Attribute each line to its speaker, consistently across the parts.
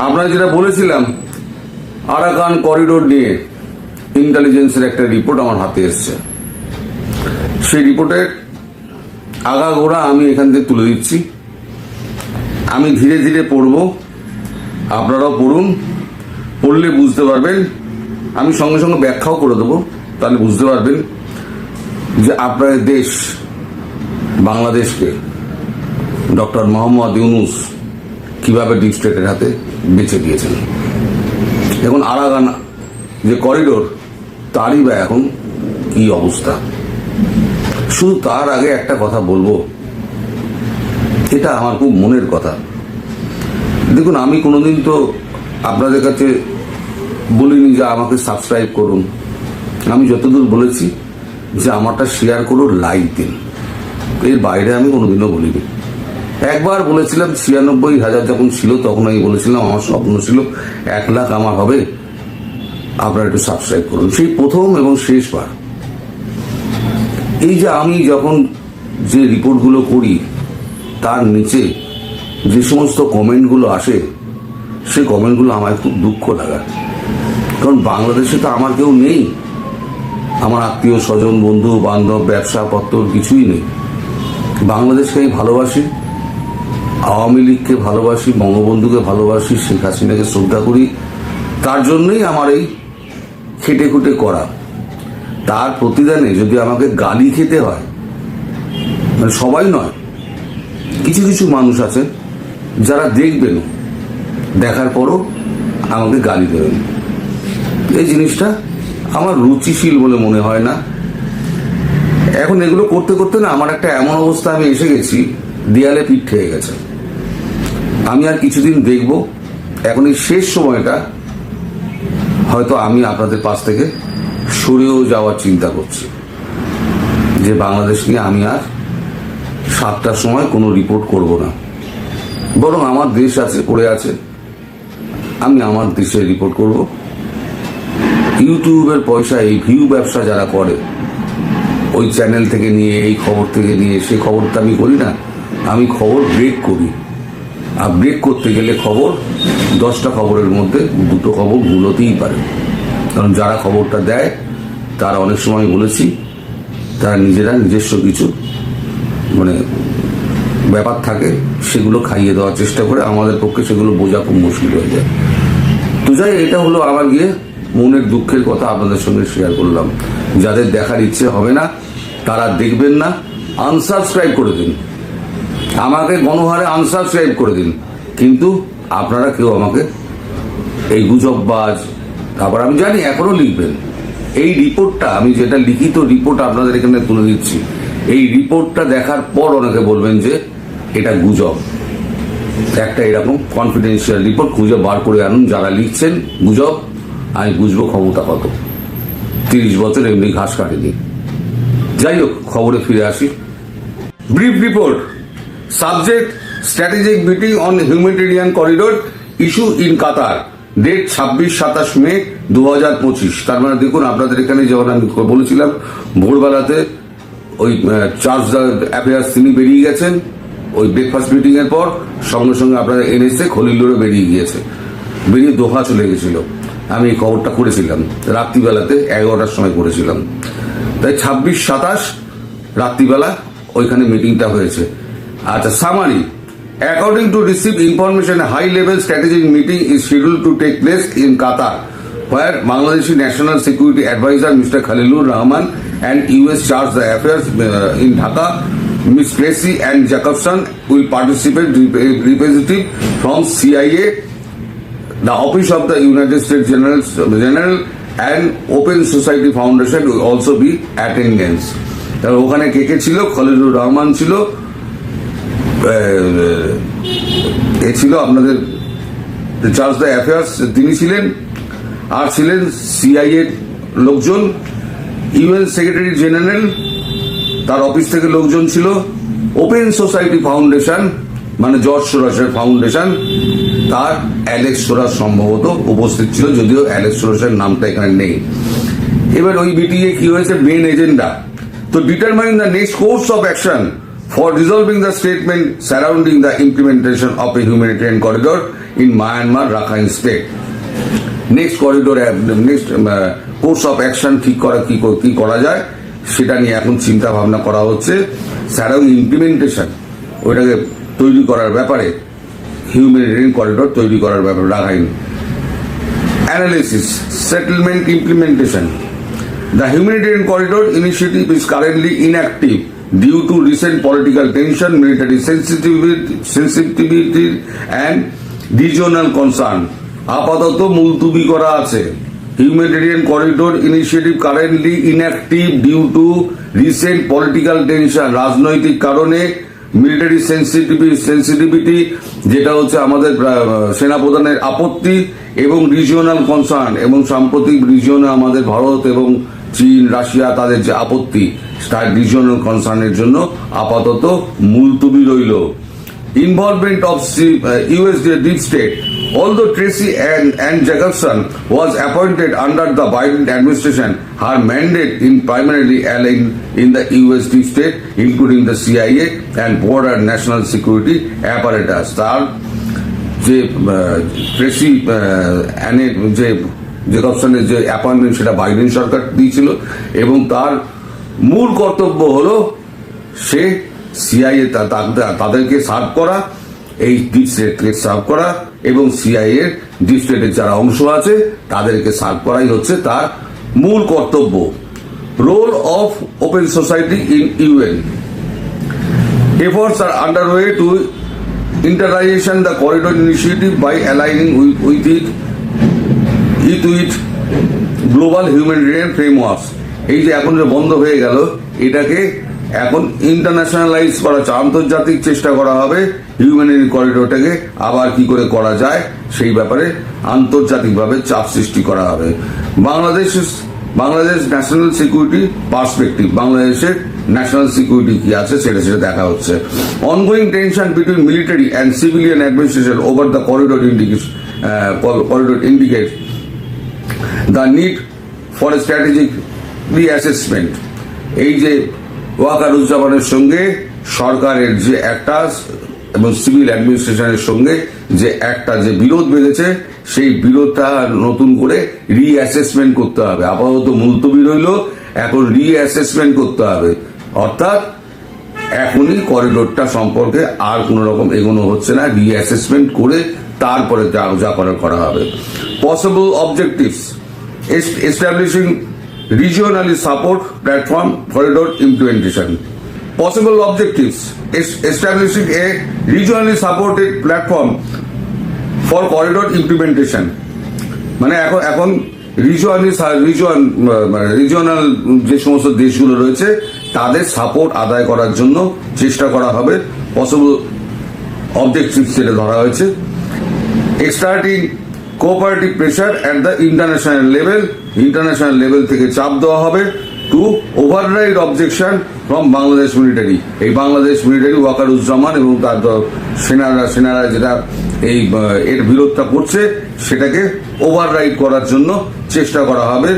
Speaker 1: আপনারা যেটা বলেছিলাম, আরাকান করিডোর নিয়ে ইন্টেলিজেন্সের একটা রিপোর্ট আমার হাতে এসছে। সেই রিপোর্টের আগাগোড়া আমি এখান থেকে তুলে দিচ্ছি। আমি ধীরে ধীরে পড়ব। আপনারাও পড়ুন। পড়লে বুঝতে পারবেন। আমি সঙ্গে সঙ্গে ব্যাখ্যাও করে দেবো। তাহলে বুঝতে পারবেন যে আপনাদের দেশ, বাংলাদেশকে ডক্টর মোহাম্মদ ইউনুস কীভাবে ডিপ স্টেটের হাতে বেঁচে দিয়েছেন। এখন আরাগান, যে করিডোর তারই বা এখন কি অবস্থা? শুধু তার আগে একটা কথা বলব। এটা আমার খুব মনের কথা। দেখুন, আমি কোনোদিন তো আপনাদের কাছে বলিনি যে আমাকে সাবস্ক্রাইব করুন। আমি যতদূর বলেছি যে আমারটা শেয়ার করুন লাইক দিন। এর বাইরে আমি কোনোদিনও বলিনি। একবার বলেছিলাম ছিয়ানব্বই হাজার যখন ছিল, তখন আমি বলেছিলাম, আমার স্বপ্ন ছিল এক লাখ আমার হবে। আপনারা একটু সাবস্ক্রাইব করুন। সেই প্রথম এবং শেষবার। এই যে আমি যখন যে রিপোর্টগুলো করি, তার নিচে যে সমস্ত কমেন্টগুলো আসে, সেই কমেন্টগুলো আমার খুব দুঃখ লাগায়। কারণ বাংলাদেশে তো আমার কেউ নেই। আমার আত্মীয় স্বজন, বন্ধু, বান্ধব ব্যবসা পত্র কিছুই নেই। বাংলাদেশকে আমি ভালোবাসি। আওয়ামী লীগকে ভালোবাসি, বঙ্গবন্ধুকে ভালোবাসি, শেখ হাসিনাকে শ্রদ্ধা করি, তার জন্যই আমার এই খেটে খুটে করা। তার প্রতিদানে যদি আমাকে গালি খেতে হয় মানে সবাই নয়, কিছু কিছু মানুষ আছে যারা দেখবেন, দেখার পরও আমাকে গালি দেবেন। এই জিনিসটা আমার রুচিশীল বলে মনে হয় না। এখন এগুলো করতে করতে না আমার একটা এমন অবস্থা, আমি এসে গেছি, দেয়ালে পিঠ ঠেয়ে গেছে। আমি আর কিছুদিন দেখব। এখন এই শেষ সময়টা, হয়তো আমি আপনাদের পাশ থেকে সরেও যাওয়ার চিন্তা করছি। যে বাংলাদেশ নিয়ে আমি আর সাতটার সময় কোনো রিপোর্ট করব না। বরং আমার দেশ আছে, পড়ে আছে। আমি আমার দেশে রিপোর্ট করব। ইউটিউবের পয়সা, এই ভিউ ব্যবসা যারা করে, ওই চ্যানেল থেকে নিয়ে, এই খবর থেকে নিয়ে, সে খবরটা আমি করি না। আমি খবর ব্রেক করি। ব্রেক করতে গেলে খবর, দশটা খবরের মধ্যে দুটো খবর ভুল হতেই পারে। কারণ যারা খবরটা দেয়, তারা অনেক সময় বলেছি, তারা নিজেরা নিজস্ব কিছু মানে ব্যাপার থাকে, সেগুলো খাইয়ে দেওয়ার চেষ্টা করে আমাদের পক্ষে সেগুলো বোঝা খুব মুশকিল হয়ে যায়। তো যাই এটা হলো আমার গিয়ে মনের দুঃখের কথা আপনাদের সঙ্গে শেয়ার করলাম। যাদের দেখার ইচ্ছে হবে না, তারা দেখবেন না আনসাবস্ক্রাইব করে দিন। আমাকে গণহারে আনসাবস্ক্রাইব করে দিন। কিন্তু আপনারা কেউ আমাকে এই গুজববাজ, তারপর আমি জানি এখনও লিখবেন। এই রিপোর্টটা, আমি যেটা লিখিত রিপোর্ট আপনাদের এখানে তুলে দিচ্ছি, এই রিপোর্টটা দেখার পর অনেকে বলবেন যে এটা গুজব। একটা এরকম কনফিডেন্সিয়াল রিপোর্ট খুঁজে বার করে আনুন, যারা লিখছেন গুজব, আমি বুঝব ক্ষমতা কত। তিরিশ বছর এমনি ঘাস কাটেনি। যাই হোক, খবরে ফিরে আসি। Brief report subject strategic meeting on humanitarian corridor issue in Qatar. Date ছাব্বিশ সাতাশ মে দু হাজার পঁচিশ। তার মানে দেখুন, আপনাদের এখানে যেমন আমি বলেছিলাম, ভোরবেলাতে ওই চার্জ অ্যাফেয়ার্স তিনি বেরিয়ে গেছেন। ওই ব্রেকফাস্ট মিটিং এর পর সঙ্গে সঙ্গে আপনারা এনএসএ খলিলুরে বেরিয়ে গিয়েছে। বেরিয়ে দোহা চলে গেছিল। আমি এই খবরটা করেছিলাম রাত্রিবেলাতে এগারোটার সময় করেছিলাম তাই ছাব্বিশ সাতাশ রাত্রিবেলা ওইখানে মিটিংটা হয়েছে। আচ্ছা summary according to receive information high level strategic meeting is schedule to take place in Qatar where Bangladeshi national security adviser mister Khalilur Rahman and US charge the affairs in Dhaka miss Plessy and Jacobson will participate representative from CIA the office of the United State general general and Open Society Foundation will also be attendance তাহলে ওখানে কে কে ছিল? খালিলুর রহমান ছিল এ ছিল আপনাদের charge the affairs তিনি ছিলেন, আর ছিলেন সিআইএ লোকজন ইউএন সেক্রেটারি জেনারেল তার অফিস থেকে লোকজন ছিল ওপেন সোসাইটি ফাউন্ডেশন মানে জর্জ সোরাসের ফাউন্ডেশন তার অ্যালেক্স সোরাস সম্ভবত উপস্থিত ছিল, যদিও অ্যালেক্স সোরাসের নামটা এখানে নেই। এবার ওই মিটিংয়ে কি হয়েছে? মেন এজেন্ডা তো determine the next course of action for resolving the statement surrounding the implementation of a humanitarian corridor in Myanmar Rakhine state. Next corridor next course of action ঠিক করা কি কি করা যায় সেটা নিয়ে এখন চিন্তা ভাবনা করা হচ্ছে স্যারং ইমপ্লিমেন্টেশন ওইটাকে তৈরি করার ব্যাপারে হিউম্যানিটেরিয়ান করিডোর তৈরি করার ব্যাপারে Rakhine analysis, settlement implementation. The humanitarian corridor initiative is currently inactive due to recent political tension, military sensitivity, sensitivity and regional concern. আপাতত মুলতুবি করা আছে humanitarian corridor initiative currently inactive due to recent political tension রাজনৈতিক কারণে military sensitivity যেটা হচ্ছে আমাদের সেনাপ্রধানের আপত্তি এবং রিজিওনাল কনসার্ন এবং সাম্প্রতিক রিজিয়নে আমাদের ভারত এবং চীন, রাশিয়া তাদের যে আপত্তি, তার রিজনাল কনসার্নের জন্য আপাতত মুলতবি রইল। Involvement of US deep state all the Tracey and Jackson was appointed under the Biden administration her mandate in primarily align in the US deep state including the CIA and border national security apparatus তার যে Tracey যে জেকবসনের যে appointment সেটা Biden সরকার দিয়েছিল এবং তার মূল কর্তব্য হলো সে সিআইএ তাদেরকে সার্ভ করা, এই ডিপ স্টেটকে সার্ভ করা এবং সিআইএ ডিপ স্টেটের যারা অংশ আছে তাদেরকে সার্ভ করাই হচ্ছে তার মূল কর্তব্য। Role of Open Society in UN Efforts are underway to internalization the corridor initiative by aligning with with it, it global humanitarian frameworks. এই যে এখন যে বন্ধ হয়ে গেল এটাকে এখন ইন্টারন্যাশনালাইজ করা হচ্ছে। আন্তর্জাতিক চেষ্টা করা হবে হিউম্যানিটি করিডোরটাকে আবার কি করে করা যায় সেই ব্যাপারে আন্তর্জাতিকভাবে চাপ সৃষ্টি করা হবে। Bangladesh Bangladesh national security perspective বাংলাদেশের ন্যাশনাল সিকিউরিটি কি আছে সেটা সেটা দেখা হচ্ছে। Ongoing tension between military and civilian administration over the corridor indicate corridor indicate the need for strategic reassessment এই যে ওয়াকার ওয়াকারুজ্জামানের সঙ্গে, সরকারের যে একটা এবং সিভিল অ্যাডমিনিস্ট্রেশনের সঙ্গে যে একটা যে বিরোধ বেঁধেছে, সেই বিরোধটা নতুন করে রিঅ্যাসেসমেন্ট করতে হবে। আপাতত মুলতবি রইল, এখন রিঅ্যাসেসমেন্ট করতে হবে। অর্থাৎ এখনই করিডোরটা সম্পর্কে আর কোনো রকম এগোনো হচ্ছে না রিঅ্যাসেসমেন্ট করে তারপরে যা যা করা হবে। Possible objectives establishing regionally support platform corridor implementation. Possible objectives is establishing a regionally supported platform for corridor implementation. মানে এখন এখন রিজনালি রিজন মানে রিজনাল যে সমস্ত দেশগুলো রয়েছে তাদের সাপোর্ট আদায় করার জন্য চেষ্টা করা হবে পসিবল অবজেক্টিভ সেটা ধরা হয়েছে exerting cooperative pressure at the international level international level থেকে চাপ দেওয়া হবে to override objection from Bangladesh military এই বাংলাদেশ মিলিটারি ওয়াকারুজ্জামান এবং তার সেনারা সেনারা যেটা এই এর বিরোধটা করছে, সেটাকে ওভাররাইড করার জন্য চেষ্টা করা হবে।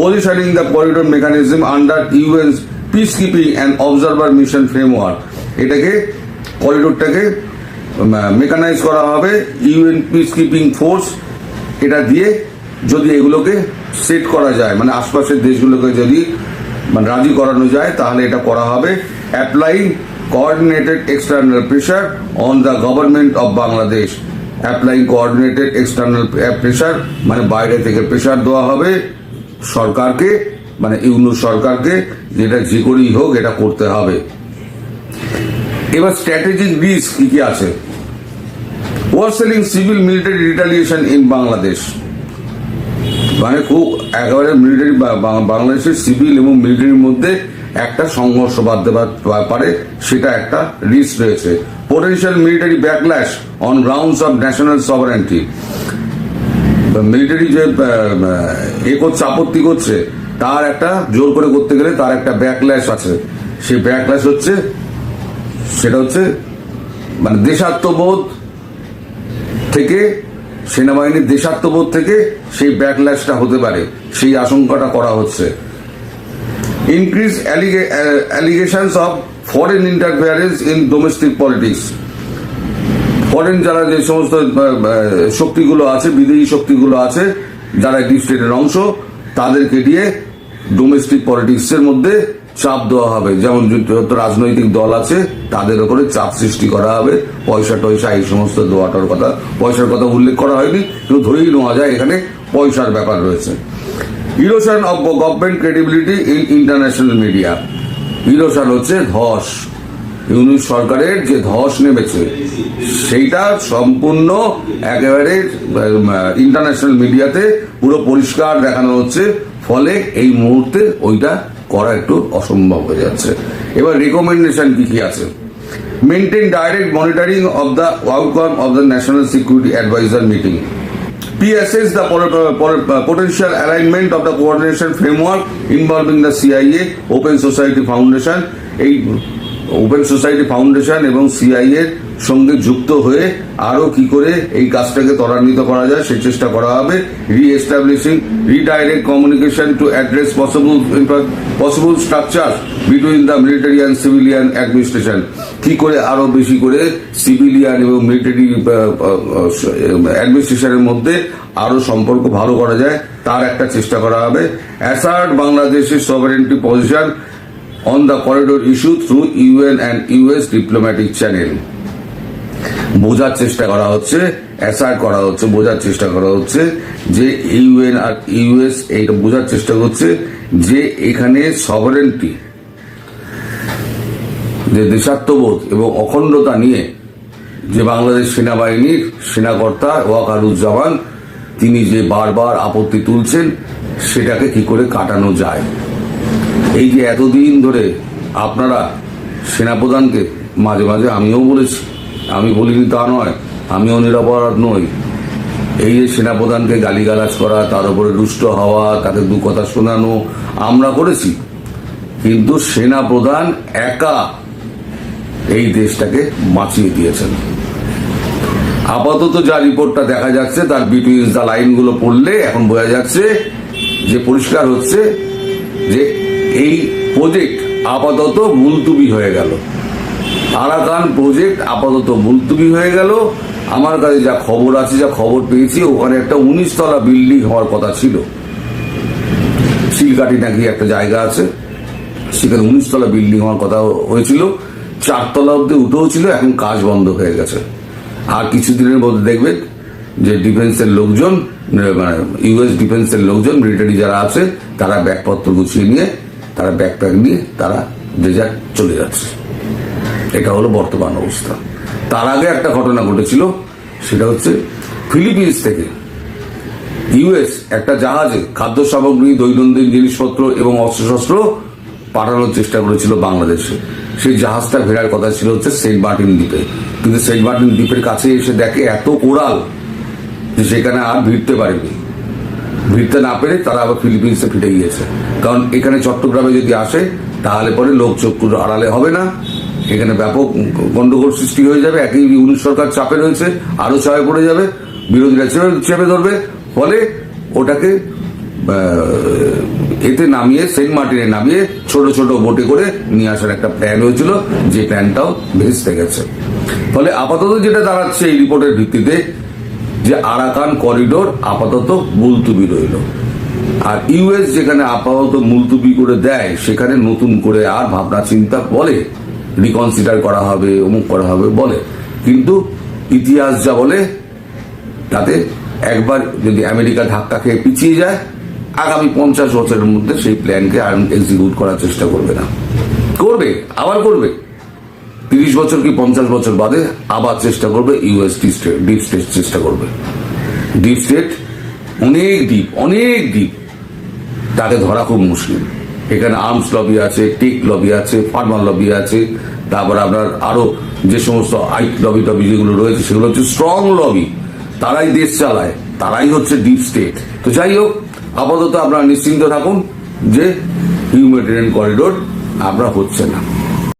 Speaker 1: Positioning the corridor mechanism under UN peace keeping and observer mission framework এটাকে করিডোরটাকে মেকানাইজ করা হবে। ইউএন পিস কিপিং ফোর্স এটা দিয়ে যদি এগুলোকে সেট করা যায় মানে আশপাশের দেশগুলোকে যদি মানে রাজি করানো যায়, তাহলে এটা করা হবে। Applying coordinated external pressure on the government of Bangladesh applying coordinated external pressure মানে বাইরে থেকে প্রেশার দেওয়া হবে সরকারকে মানে ইউনু সরকারকে, যেটা যে করেই হোক এটা করতে হবে। এবার স্ট্র্যাটেজিক রিস্ক কি কি আছে? Worsening civil military retaliation in Bangladesh মানে খুব একেবারে মিলিটারি বাংলাদেশের সিভিল এবং মিলিটারির মধ্যে একটা সংঘর্ষ বাঁধতে পা- পারে, সেটা একটা রিস্ক রয়েছে। Potential military backlash on grounds of national sovereignty military যে এ করছে আপত্তি করছে, তার একটা জোর করে করতে গেলে তার একটা ব্যাকল্যাশ আছে। সেই ব্যাকল্যাশ হচ্ছে, সেটা হচ্ছে মানে দেশাত্মবোধ থেকে, সেনাবাহিনীর দেশাত্মবোধ থেকে সেই ব্যাকল্যাশটা হতে পারে, সেই আশঙ্কাটা করা হচ্ছে। Increase allegations of foreign interference in domestic politics foreign যারা যে সমস্ত শক্তিগুলো আছে, বিদেশি শক্তিগুলো আছে, যারা ডিপ স্টেটের অংশ, তাদেরকে দিয়ে ডোমেস্টিক পলিটিক্সের মধ্যে চাপ দেওয়া হবে। যেমন যত রাজনৈতিক দল আছে, তাদের উপরে চাপ সৃষ্টি করা হবে। পয়সা টয়সা, এই সমস্ত দেওয়াটার কথা। পয়সার কথা উল্লেখ করা হয়নি, কিন্তু ধরেই নেওয়া যায়, এখানে পয়সার ব্যাপার রয়েছে। Erosion of government credibility in international media. Erosion হচ্ছে ধস। ইউনিট সরকারের যে ধস নেমেছে, সেইটা সম্পূর্ণ একেবারে ইন্টারন্যাশনাল মিডিয়াতে পুরো পরিষ্কার দেখানো হচ্ছে। ফলে এই মুহূর্তে ওইটা করা একটু অসম্ভব হয়ে যাচ্ছে এবার রেকমেন্ডেশন কি কি আছে maintain direct monitoring of the outcome of the national security adviser meeting PSS the pot- pot- potential alignment of the coordination framework involving the CIA, Open Society Foundation, এই ওপেন সোসাইটি ফাউন্ডেশন এবং CI এর সঙ্গে যুক্ত হয়ে আরও কি করে এই কাজটাকে ত্বরান্বিত করা যায়, সে চেষ্টা করা হবে। Re establishing redirect communication to address possible possible structure between the military and civilian administration কি করে আরও বেশি করে সিভিলিয়ান এবং মিলিটারি অ্যাডমিনিস্ট্রেশনের মধ্যে আরও সম্পর্ক ভালো করা যায়, তার একটা চেষ্টা করা হবে। অ্যাসার্ট বাংলাদেশের sovereignty position on the corridor issue through UN and US diplomatic channel বোঝার চেষ্টা করা হচ্ছে অ্যাসার্ট করা হচ্ছে, বোঝার চেষ্টা করা হচ্ছে যে ইউএন আর ইউএস এইটা বোঝার চেষ্টা করছে যে এখানে সভারেন্টি যে দেশাত্মবোধ এবং অখণ্ডতা নিয়ে যে বাংলাদেশ সেনাবাহিনীর সেনাকর্তা ওয়াকারুজ্জামান, তিনি যে বারবার আপত্তি তুলছেন, সেটাকে কি করে কাটানো যায়? এই যে এতদিন ধরে আপনারা সেনাপ্রধানকে মাঝে মাঝে আমিও বলেছি, আমি বলিনি তা নয়, আমিও নিরাপরাধ নই। এই যে সেনাপ্রধানকে গালিগালাজ করা, তার উপরে দুষ্ট হওয়া তাকে দু কথা শোনানো, আমরা করেছি। কিন্তু সেনাপ্রধান একা এই দেশটাকে বাঁচিয়ে দিয়েছেন। আপাতত যা রিপোর্টটা দেখা যাচ্ছে, তার বিটুইন দ্য লাইনগুলো পড়লে এখন বোঝা যাচ্ছে যে পরিষ্কার হচ্ছে যে এই প্রজেক্ট আপাতত মুলতুবি হয়ে গেল। আরাকান প্রজেক্ট আপাতত মুলতুবি হয়ে গেল। আমার কাছে যা খবর আছে, যা খবর পেয়েছি, ওখানে একটা উনিশতলা বিল্ডিং হওয়ার কথা ছিল। শিলকাঠি নাকি একটা জায়গা আছে। সেখানে উনিশতলা বিল্ডিং হওয়ার কথা হয়েছিল। চারতলা অব্দি উঠেও ছিল, এখন কাজ বন্ধ হয়ে গেছে। আর কিছুদিনের মধ্যে দেখবেন যে ডিফেন্সের লোকজন মানে ইউএস ডিফেন্সের লোকজন মিলিটারি যারা আছে, তারা ব্যাগপত্র গুছিয়ে নিয়ে তারা ব্যাকপ্যাক নিয়ে তারা যে যাক চলে যাচ্ছে। এটা হলো বর্তমান অবস্থা। তার আগে একটা ঘটনা ঘটেছিল, সেটা হচ্ছে ফিলিপিন্স থেকে ইউএস একটা জাহাজে খাদ্য সামগ্রী, দৈনন্দিন জিনিসপত্র এবং অস্ত্রশস্ত্র পাঠানোর চেষ্টা করেছিল বাংলাদেশে। সেই জাহাজটা ফেরার কথা ছিল হচ্ছে সেন্ট মার্টিন দ্বীপে। কিন্তু সেন্ট মার্টিন দ্বীপের কাছে এসে দেখে এত কোরাল যে সেখানে আর ভিড়তে পারেনি। ভিড়তে না পেরে তারা আবার ফিলিপিন্সে ফিরে গিয়েছে। কারণ এখানে চট্টগ্রামে যদি আসে, তাহলে পরে লোক চক্ষুর আড়ালে হবে না। এখানে ব্যাপক গন্ডগোল সৃষ্টি হয়ে যাবে। একই ইউনিট সরকার চাপে রয়েছে আরও চাপে পড়ে যাবে, বিরোধীরা চেপে চেপে ধরবে। ফলে ওটাকে এতে নামিয়ে, সেন্ট মার্টিনে নামিয়ে ছোট ছোট বোটে করে নিয়ে আসার একটা প্ল্যান হয়েছিল, যে প্ল্যানটাও ভেস্তে গেছে। ফলে আপাতত যেটা দাঁড়াচ্ছে এই রিপোর্টের ভিত্তিতে যে আরাকান করিডোর আপাতত মুলতুবি রইল। আর ইউএস যেখানে আপাতত মুলতুবি করে দেয়, সেখানে নতুন করে আর ভাবনা চিন্তা বলে রিকনসিডার করা হবে, অমুক করা হবে বলে। কিন্তু ইতিহাস যা বলে, তাতে একবার যদি আমেরিকা ধাক্কা খেয়ে পিছিয়ে যায়, আগামী পঞ্চাশ বছরের মধ্যে সেই প্ল্যানকে আর এক্সিকিউট করার চেষ্টা করবে না। করবে, আবার করবে। তিরিশ বছর কি পঞ্চাশ বছর বাদে আবার চেষ্টা করবে ইউএস ডিপ স্টেট চেষ্টা করবে। ডিপ স্টেট অনেক দ্বীপ অনেক দ্বীপ তাকে ধরা খুব মুশকিল। এখানে আর্মস লবি আছে, টেক লবি আছে ফার্মার লবি আছে, তারপর আপনার আরও যে সমস্ত আইট লবি টবি যেগুলো রয়েছে, সেগুলো হচ্ছে স্ট্রং লবি তারাই দেশ চালায়, তারাই হচ্ছে ডিপ স্টেট তো যাই হোক, আপাতত আপনারা নিশ্চিন্ত থাকুন যে হিউম্যানিটেরিয়ান করিডোর আপনার হচ্ছে না।